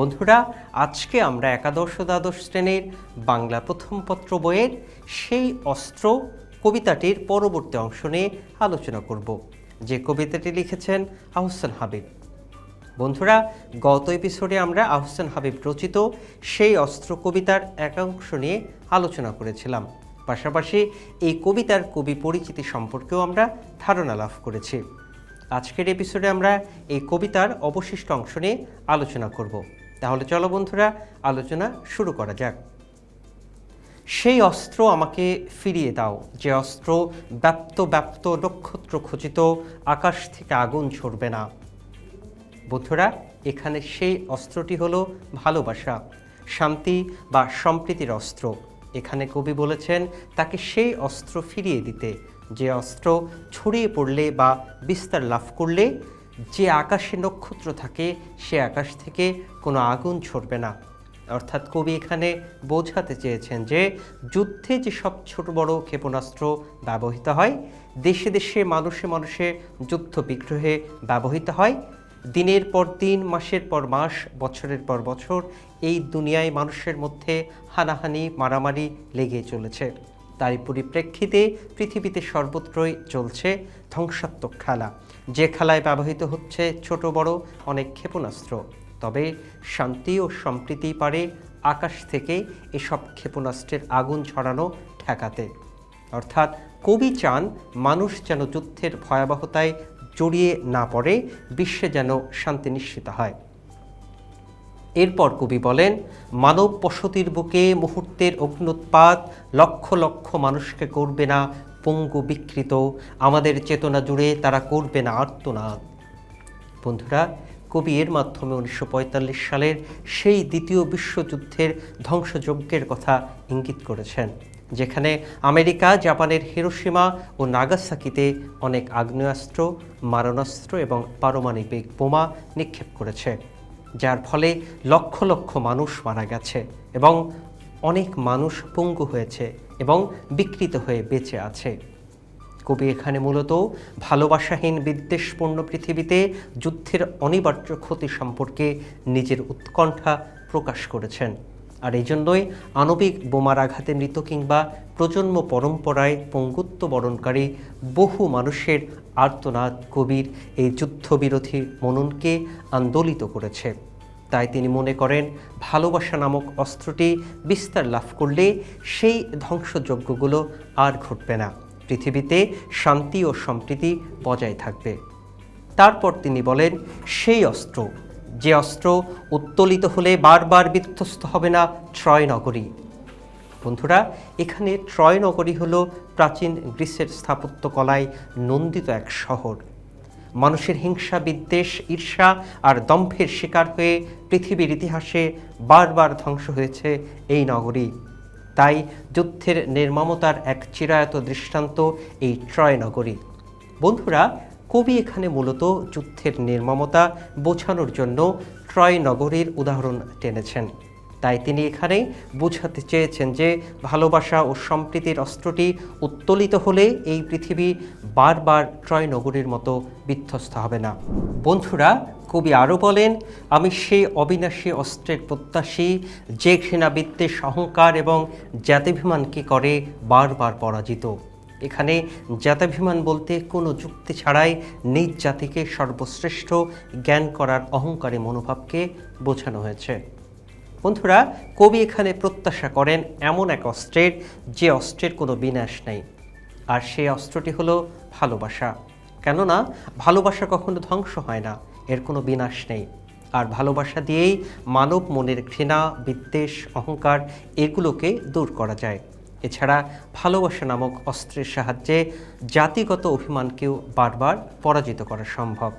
বন্ধুরা, আজকে আমরা একাদশ দ্বাদশ শ্রেণির বাংলা প্রথম পত্র বইয়ের সেই অস্ত্র কবিতাটির পরবর্তী অংশ নিয়ে আলোচনা করব। যে কবিতাটি লিখেছেন আহসান হাবিব। বন্ধুরা, গত এপিসোডে আমরা আহসান হাবিব রচিত সেই অস্ত্র কবিতার একাংশ নিয়ে আলোচনা করেছিলাম। পাশাপাশি এই কবিতার কবি পরিচিতি সম্পর্কেও আমরা ধারণা লাভ করেছি। আজকের এপিসোডে আমরা এই কবিতার অবশিষ্ট অংশ নিয়ে আলোচনা করব। তাহলে চলো বন্ধুরা, আলোচনা শুরু করা যাক। সেই অস্ত্র আমাকে ফিরিয়ে দাও, যে অস্ত্র ব্যাপ্ত ব্যাপ্ত নক্ষত্র খচিত, আকাশ থেকে আগুন ছড়বে না। বন্ধুরা, এখানে সেই অস্ত্রটি হলো ভালোবাসা, শান্তি বা সম্প্রীতির অস্ত্র। এখানে কবি বলেছেন, তাকে সেই অস্ত্র ফিরিয়ে দিতে, যে অস্ত্র ছড়িয়ে পড়লে বা বিস্তার লাভ করলে যে আকাশে নক্ষত্র থাকে, সে আকাশ থেকে কোনো আগুন ছড়বে না। অর্থাৎ কবি এখানে বোঝাতে চেয়েছেন যে, যুদ্ধে যে সব ছোট বড় ক্ষেপণাস্ত্র ব্যবহৃত হয়, দেশে দেশে, মানুষে মানুষে যুদ্ধ বিগ্রহে ব্যবহৃত হয়। দিনের পর দিন, মাসের পর মাস, বছরের পর বছর এই দুনিয়ায় মানুষের মধ্যে হানাহানি, মারামারি লেগে চলেছে। তারই পরিপ্রেক্ষিতে পৃথিবীতে সর্বত্রই চলছে ধ্বংসাত্মক খেলা। যে খেলায় ব্যবহৃত হচ্ছে ছোট, বড় অনেক ক্ষেপণাস্ত্র। তবে শান্তি ও সম্প্রীতি পারে আকাশ থেকে এসব ক্ষেপণাস্ত্রের আগুন ছড়ানো ঠেকাতে। অর্থাৎ কবি চান মানুষ যেন যুদ্ধের ভয়াবহতায় জড়িয়ে না পড়ে, বিশ্বে যেন শান্তি নিশ্চিত হয়। এরপর কবি বলেন, মানব বসতির বুকে মুহূর্তের অগ্নুৎপাত লক্ষ লক্ষ মানুষকে করবে না পঙ্গু বিকৃত, আমাদের চেতনা জুড়ে তারা করবে না আর্তনাদ। বন্ধুরা, কবি এর মাধ্যমে উনিশশো পঁয়তাল্লিশ সালের সেই দ্বিতীয় বিশ্বযুদ্ধের ধ্বংসযজ্ঞের কথা ইঙ্গিত করেছেন, যেখানে আমেরিকা, জাপানের হিরোসীমা ও নাগাসাকিতে অনেক আগ্নেয়াস্ত্র, মারণাস্ত্র এবং পারমাণবিক বোমা নিক্ষেপ করেছে। যার ফলে লক্ষ লক্ষ মানুষ মারা গেছে এবং অনেক মানুষ পঙ্গু হয়েছে এবং বিকৃত হয়ে বেঁচে আছে। কবি এখানে মূলত ভালোবাসাহীন বিদ্বেষপূর্ণ পৃথিবীতে যুদ্ধের অনিবার্য ক্ষতি সম্পর্কে নিজের উৎকণ্ঠা প্রকাশ করেছেন। আর এই জন্যই আণবিক বোমার আঘাতে মৃত কিংবা প্রজন্ম পরম্পরায় পঙ্গুত্ব বরণকারী বহু মানুষের আর্তনাদ কবির এই যুদ্ধবিরোধী মননকে আন্দোলিত করেছে। তাই তিনি মনে করেন, ভালোবাসা নামক অস্ত্রটি বিস্তার লাভ করলে সেই ধ্বংসযজ্ঞগুলো আর ঘটবে না। পৃথিবীতে শান্তি ও সম্প্রীতি বজায় থাকবে। তারপর তিনি বলেন, সেই অস্ত্র যে অস্ত্র উত্তোলিত হলে বারবার বিধ্বস্ত হবে না ট্রয় নগরী। বন্ধুরা, এখানে ট্রয় নগরী হল প্রাচীন গ্রিসের স্থাপত্য কলায় নন্দিত এক শহর। মানুষের হিংসা, বিদ্বেষ, ঈর্ষা আর দম্ভের শিকার হয়ে পৃথিবীর ইতিহাসে বারবার ধ্বংস হয়েছে এই নগরী। তাই যুদ্ধের নির্মমতার এক চিরায়ত দৃষ্টান্ত এই ট্রয় নগরী। বন্ধুরা কবি এখানে মূলত যুদ্ধের নির্মমতা বোঝানোর জন্য ট্রয় নগরীর উদাহরণ টেনেছেন। তাই তিনি এখানে বোঝাতে চেয়েছেন যে ভালোবাসা ও সম্প্রীতির অস্ত্রটি উত্তোলিত হলে এই পৃথিবী বারবার ট্রয় নগরীর মতো বিধ্বস্ত হবে না। বন্ধুরা, কবি আরও বলেন, আমি সেই অবিনাশী অস্ত্রের প্রত্যাশী যে ঘৃণা বিদ্বেষ অহংকার এবং জাতিভিমানকে করে বারবার পরাজিত? এখানে জাতাভিমান বলতে কোনো যুক্তি ছাড়াই নিজ জাতিকে সর্বশ্রেষ্ঠ জ্ঞান করার অহংকারী মনোভাবকে বোঝানো হয়েছে। বন্ধুরা, কবি এখানে প্রত্যাশা করেন এমন এক অস্ত্রের, যে অস্ত্রের কোনো বিনাশ নেই। আর সেই অস্ত্রটি হলো ভালোবাসা। কেননা, ভালোবাসা কখনো ধ্বংস হয় না, এর কোনো বিনাশ নেই। আর ভালোবাসা দিয়েই মানব মনের ঘৃণা, বিদ্বেষ, অহংকার এগুলোকে দূর করা যায়। এছাড়া ভালোবাসা নামক অস্ত্রের সাহায্যে জাতিগত অভিমানকেও বারবার পরাজিত করা সম্ভব।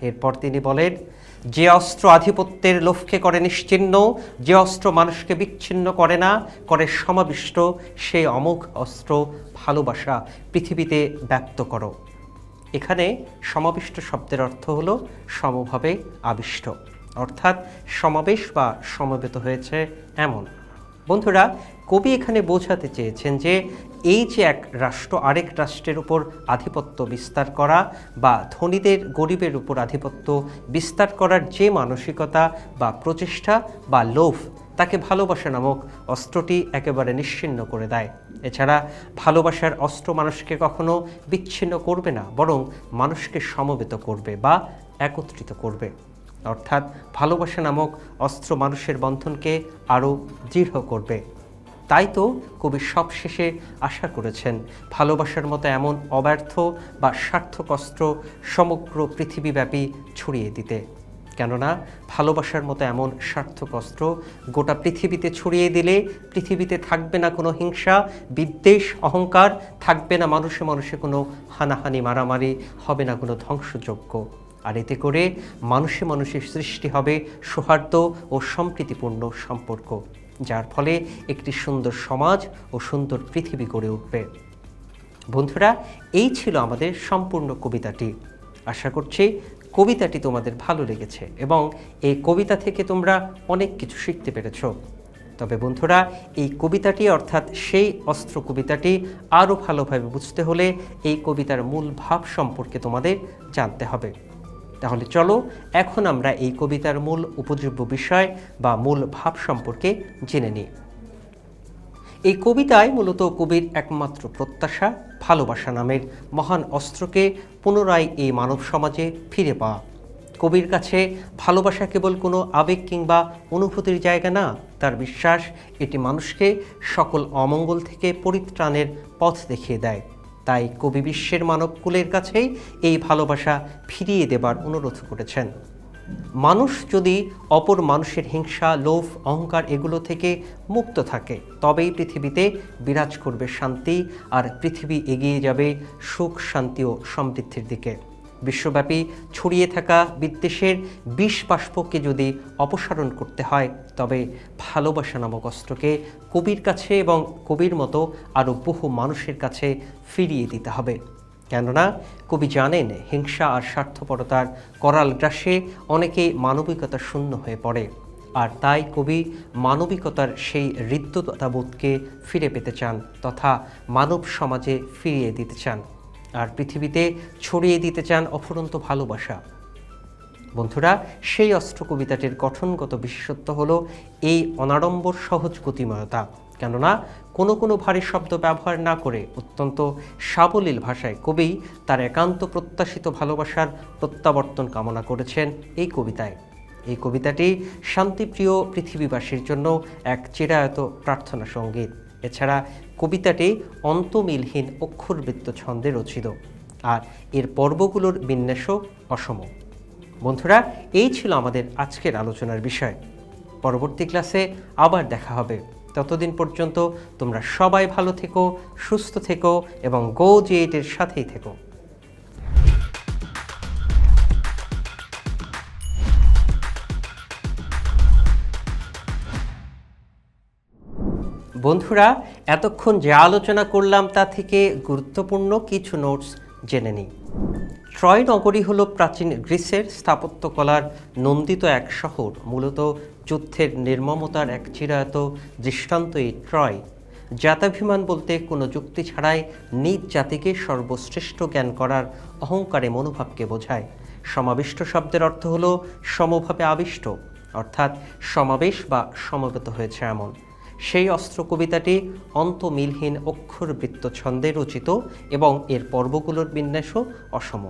এরপর তিনি বলেন, যে অস্ত্র আধিপত্যের লোভকে করে নিশ্চিহ্ন যে অস্ত্র মানুষকে বিচ্ছিন্ন করে না, করে সমাবিষ্ট, সেই অমোঘ অস্ত্র ভালোবাসা পৃথিবীতে ব্যক্ত করো। এখানে সমাবিষ্ট শব্দের অর্থ হলো সমভাবে আবিষ্ট। অর্থাৎ সমাবেশ বা সমবেত হয়েছে এমন। বন্ধুরা, কবি এখানে বোঝাতে চেয়েছেন যে এই যে এক রাষ্ট্র, আরেক রাষ্ট্রের উপর আধিপত্য বিস্তার করা বা ধনীদের, গরিবের উপর আধিপত্য বিস্তার করার যে মানসিকতা বা প্রচেষ্টা বা লোভ, তাকে ভালোবাসা নামক অস্ত্রটি একেবারে নিশ্চিন্ন করে দেয়। এছাড়া ভালোবাসার অস্ত্র মানুষকে কখনো বিচ্ছিন্ন করবে না, বরং মানুষকে সমবেত করবে বা একত্রিত করবে। অর্থাৎ ভালোবাসা নামক অস্ত্র মানুষের বন্ধনকে আরও দৃঢ় করবে। তাই তো কবি সবশেষে আশা করেছেন, ভালোবাসার মতো এমন অব্যর্থ বা সার্থক অস্ত্র সমগ্র পৃথিবীব্যাপী ছড়িয়ে দিতে। কেননা, ভালোবাসার মতো এমন সার্থক অস্ত্র গোটা পৃথিবীতে ছড়িয়ে দিলে পৃথিবীতে থাকবে না কোনো হিংসা, বিদ্বেষ, অহংকার, থাকবে না মানুষে মানুষে কোনো হানাহানি, মারামারি, হবে না কোনো ধ্বংসযজ্ঞ। আর এতে করে মানুষে মানুষের সৃষ্টি হবে সৌহার্দ্য ও সম্প্রীতিপূর্ণ সম্পর্ক, যার ফলে একটি সুন্দর সমাজ ও সুন্দর পৃথিবী গড়ে উঠবে। বন্ধুরা, এই ছিল আমাদের সম্পূর্ণ কবিতাটি। আশা করছি কবিতাটি তোমাদের ভালো লেগেছে এবং এই কবিতা থেকে তোমরা অনেক কিছু শিখতে পেরেছ। তবে বন্ধুরা, এই কবিতাটি অর্থাৎ সেই অস্ত্র কবিতাটি আরও ভালোভাবে বুঝতে হলে এই কবিতার মূল ভাব সম্পর্কে তোমাদের জানতে হবে। তাহলে চলো, এখন আমরা এই কবিতার মূল উপযোগ্য বিষয় বা মূল ভাব সম্পর্কে জেনে নিই। এই কবিতায় মূলত কবির একমাত্র প্রত্যাশা, ভালোবাসা নামের মহান অস্ত্রকে পুনরায় এই মানব সমাজে ফিরে পাওয়া। কবির কাছে ভালোবাসা কেবল কোনো আবেগ কিংবা অনুভূতির জায়গা না, তার বিশ্বাস এটি মানুষকে সকল অমঙ্গল থেকে পরিত্রাণের পথ দেখিয়ে দেয়। তাই কবি বিশ্বের মানবকুলের কাছেই এই ভালোবাসা ফিরিয়ে দেবার অনুরোধ করেছেন। মানুষ যদি অপর মানুষের হিংসা, লোভ, অহংকার এগুলো থেকে মুক্ত থাকে, তবেই পৃথিবীতে বিরাজ করবে শান্তি আর পৃথিবী এগিয়ে যাবে সুখ, শান্তি ও সমৃদ্ধির দিকে। বিশ্বব্যাপী ছড়িয়ে থাকা বিদ্বেষের বিষ বাষ্পকে যদি অপসারণ করতে হয়, তবে ভালোবাসা নামক অস্ত্রকে কবির কাছে এবং কবির মতো আরও বহু মানুষের কাছে ফিরিয়ে দিতে হবে। কেননা, কবি জানেন হিংসা আর স্বার্থপরতার করাল গ্রাসে অনেকেই মানবিকতা শূন্য হয়ে পড়ে, আর তাই কবি মানবিকতার সেই হৃদ্যতাবোধকে ফিরে পেতে চান তথা মানব সমাজে ফিরিয়ে দিতে চান। আর পৃথিবীতে ছড়িয়ে দিতে চান অফুরন্ত ভালোবাসা। বন্ধুরা, সেই অস্ত্র কবিতাটির গঠনগত বিশেষত্ব হলো এই অনাড়ম্বর সহজ গতিময়তা, কেননা কোনো কোনো ভারী শব্দ ব্যবহার না করে অত্যন্ত সাবলীল ভাষায় কবি তার একান্ত প্রত্যাশিত ভালোবাসার প্রত্যাবর্তন কামনা করেছেন এই কবিতায়। এই কবিতাটি শান্তিপ্রিয় পৃথিবীবাসীর জন্য এক চিরায়ত প্রার্থনা সংগীত। এছাড়া কবিতাটি অন্তমিলহীন অক্ষরবৃত্ত ছন্দে রচিত, আর এর পর্বগুলোর বিন্যাসও অসম বন্ধুরা, এই ছিল আমাদের আজকের আলোচনার বিষয়। পরবর্তী ক্লাসে আবার দেখা হবে। ততদিন পর্যন্ত তোমরা সবাই ভালো থেকো, সুস্থ থেকো এবং গো জি এইটের সাথেই থেকো। বন্ধুরা, এতক্ষণ যে আলোচনা করলাম তা থেকে গুরুত্বপূর্ণ কিছু নোটস জেনে নিই। ট্রয় নগরী হল প্রাচীন গ্রিসের স্থাপত্যকলার নন্দিত এক শহর, মূলত যুদ্ধের নির্মমতার এক চিরায়ত দৃষ্টান্ত এই ট্রয় জাতাভিমান বলতে কোনো যুক্তি ছাড়াই নিজ জাতিকে সর্বশ্রেষ্ঠ জ্ঞান করার অহংকারে মনোভাবকে বোঝায়। সমাবিষ্ট শব্দের অর্থ হল সমভাবে আবিষ্ট, অর্থাৎ সমাবেশ বা সমবেত হয়েছে এমন। সেই অস্ত্র কবিতাটি অন্তমিলহীন অক্ষর বৃত্ত ছন্দে রচিত এবং এর পর্বগুলোর বিন্যাসও অসম